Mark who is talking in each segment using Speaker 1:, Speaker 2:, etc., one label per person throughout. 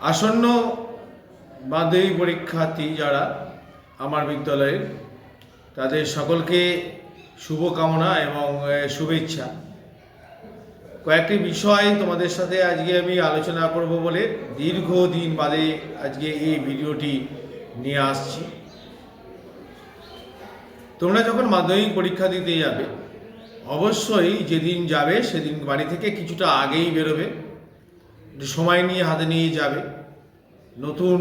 Speaker 1: আসন্ন মাধ্যমিক পরীক্ষার্থী যারা আমার বিদ্যালয়ের, তাদের সকলকে শুভকামনা এবং শুভেচ্ছা। কয়েকটি বিষয় তোমাদের সাথে আজকে আমি আলোচনা করব বলে দীর্ঘদিন বাদে আজকে এই ভিডিওটি নিয়ে আসছি। তোমরা যখন মাধ্যমিক পরীক্ষা দিতে যাবে, অবশ্যই যেদিন যাবে সেদিন বাড়ি থেকে কিছুটা আগেই বেরোবে। সময় নিয়ে হাতে নিয়ে যাবে। নতুন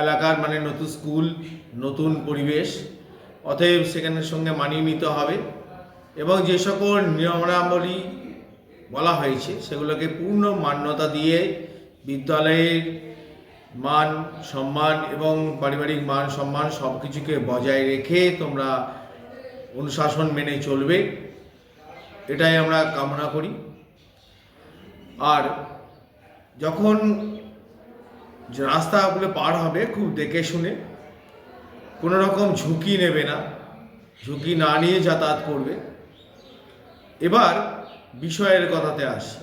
Speaker 1: এলাকার মানে নতুন স্কুল, নতুন পরিবেশ, অতএব সেখানের সঙ্গে মানিয়ে নিতে হবে এবং যে সকল নিয়মাবলী বলা হয়েছে, সেগুলোকে পূর্ণ মান্যতা দিয়ে বিদ্যালয়ের মান সম্মান এবং পারিবারিক মান সম্মান সব কিছুকে বজায় রেখে তোমরা অনুশাসন মেনে চলবে, এটাই আমরা কামনা করি। আর যখন রাস্তাগুলো পার হবে, খুব দেখে শুনে, কোনো রকম ঝুঁকি নেবে না, ঝুঁকি না নিয়ে যাতায়াত করবে। এবার বিষয়ের কথাতে আসি।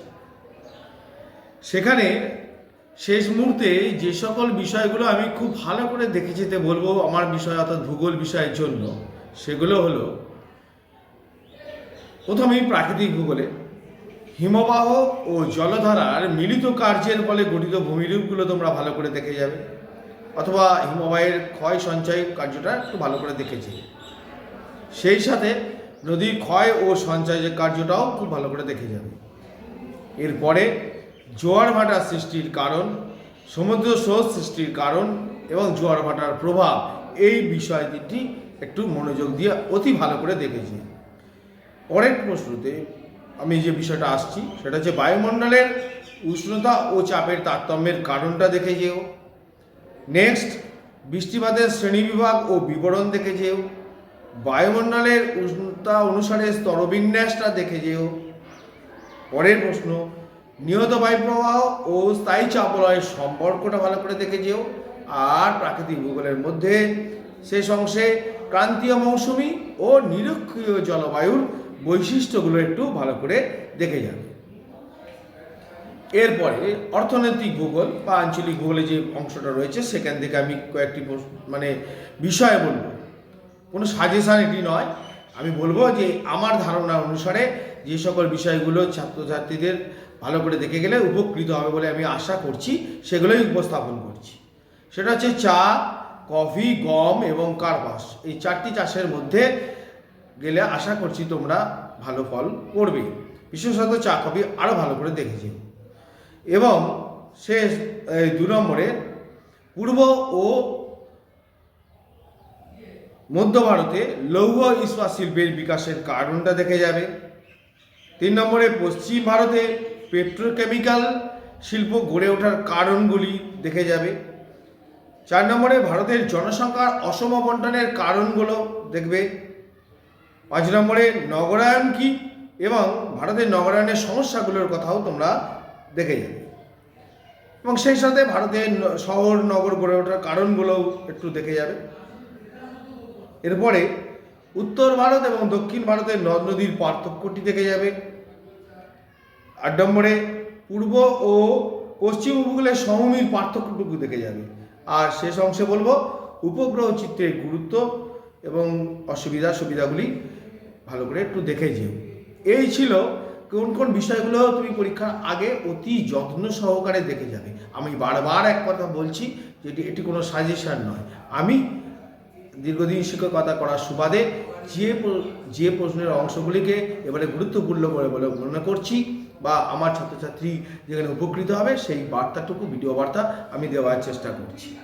Speaker 1: সেখানে শেষ মুহূর্তে যে সকল বিষয়গুলো আমি খুব ভালো করে দেখে যেতে বলব আমার বিষয় অর্থাৎ ভূগোল বিষয়ের জন্য, সেগুলো হলো, প্রথমেই প্রাকৃতিক ভূগোলে। হিমবাহ ও জলধারার মিলিত কার্যের ফলে গঠিত ভূমিরূপগুলো তোমরা ভালো করে দেখে যাবে। অথবা হিমবাহের ক্ষয় সঞ্চয় কার্যটা একটু ভালো করে দেখেছি। সেই সাথে নদীর ক্ষয় ও সঞ্চয় যে কার্যটাও খুব ভালো করে দেখে যাবে। এরপরে জোয়ার ভাটার সৃষ্টির কারণ, সমুদ্র স্রোত সৃষ্টির কারণ এবং জোয়ার ভাটার প্রভাব এই বিষয়টি একটু মনোযোগ দিয়ে অতি ভালো করে দেখেছি। পরের প্রশ্নতে আমি যে বিষয়টা আসছি, সেটা হচ্ছে বায়ুমণ্ডলের উষ্ণতা ও চাপের তারতম্যের কারণটা দেখে যেও। নেক্সট বৃষ্টিপাতের শ্রেণীবিভাগ ও বিবরণ দেখে যেও। বায়ুমণ্ডলের উষ্ণতা অনুসারে স্তরবিন্যাসটা দেখে যেও। পরের প্রশ্ন, নিহত বায়ুপ্রবাহ ও স্থায়ী চাপলয়ের সম্পর্কটা ভালো করে দেখে যেও। আর প্রাকৃতিক ভূগোলের মধ্যে শেষ অংশে ক্রান্তীয় মৌসুমি ও নিরক্ষীয় জলবায়ুর বৈশিষ্ট্যগুলো একটু ভালো করে দেখে যাবে এরপরে অর্থনৈতিক ভূগোল বা আঞ্চলিক ভূগোলে যে অংশটা রয়েছে, সেখান থেকে আমি কয়েকটি মানে বিষয় বলব। কোনো সাজেশান এটি নয়। আমি বলব যে আমার ধারণা অনুসারে যে সকল বিষয়গুলো ছাত্রছাত্রীদের ভালো করে দেখে গেলে উপকৃত হবে বলে আমি আশা করছি, সেগুলোই উপস্থাপন করছি। সেটা হচ্ছে চা, কফি, গম এবং কার্পাস। এই চারটি চাষের মধ্যে গেলে আশা করছি তোমরা ভালো ফল করবে। বিশেষত চা কফি আরও ভালো করে দেখেছি। এবং শেষ দু নম্বরে পূর্ব ও মধ্য ভারতে লৌহ ইস্পাত শিল্পের বিকাশের কারণটা দেখে যাবে। তিন নম্বরে পশ্চিম ভারতে পেট্রোকেমিক্যাল শিল্প গড়ে ওঠার কারণগুলি দেখে যাবে। চার নম্বরে ভারতের জনসংখ্যার অসম বন্টনের কারণগুলো দেখবে। পাঁচ নম্বরে নগরায়ন কি? এবং ভারতের নগরায়নের সমস্যাগুলোর কথাও তোমরা দেখে যাবে। এবং সেই সাথে ভারতের শহর, নগর গড়ে ওঠার কারণগুলোও একটু দেখে যাবে। এরপরে উত্তর ভারত এবং দক্ষিণ ভারতের নদ নদীর পার্থক্যটি দেখে যাবে। আট নম্বরে পূর্ব ও পশ্চিম উপকূলের সমভূমির পার্থক্যটুকু দেখে যাবে। আর শেষ অংশে বলব, উপগ্রহ চিত্রের গুরুত্ব এবং অসুবিধা সুবিধাগুলি ভালো করে একটু দেখে যেও। এই ছিল কোন কোন বিষয়গুলো তুমি পরীক্ষার আগে অতি যত্ন সহকারে দেখে যাবে। আমি বারবার এক কথা বলছি যে এটি- এটি কোনো সাজেশন নয়। আমি দীর্ঘদিন শিক্ষকতা করার সুবাদে যে যে প্রশ্নের অংশগুলিকে এবারে গুরুত্বপূর্ণ বলে বলে মনে করছি বা আমার ছাত্রছাত্রী যেখানে উপকৃত হবে সেই বার্তাটুকু ভিডিও বার্তা আমি দেওয়ার চেষ্টা করছি।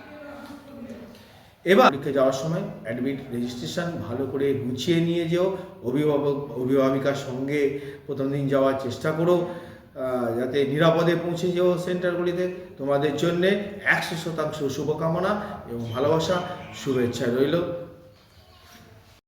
Speaker 1: এবার পরীক্ষা যাওয়ার সময় অ্যাডমিট রেজিস্ট্রেশন ভালো করে গুছিয়ে নিয়ে যেও। অভিভাবক, অভিভাবিকার সঙ্গে প্রথম দিন যাওয়ার চেষ্টা করো যাতে নিরাপদে পৌঁছে যেও সেন্টারগুলিতে। তোমাদের জন্যে একশো শতাংশ শুভকামনা এবং ভালোবাসা, শুভেচ্ছা রইল।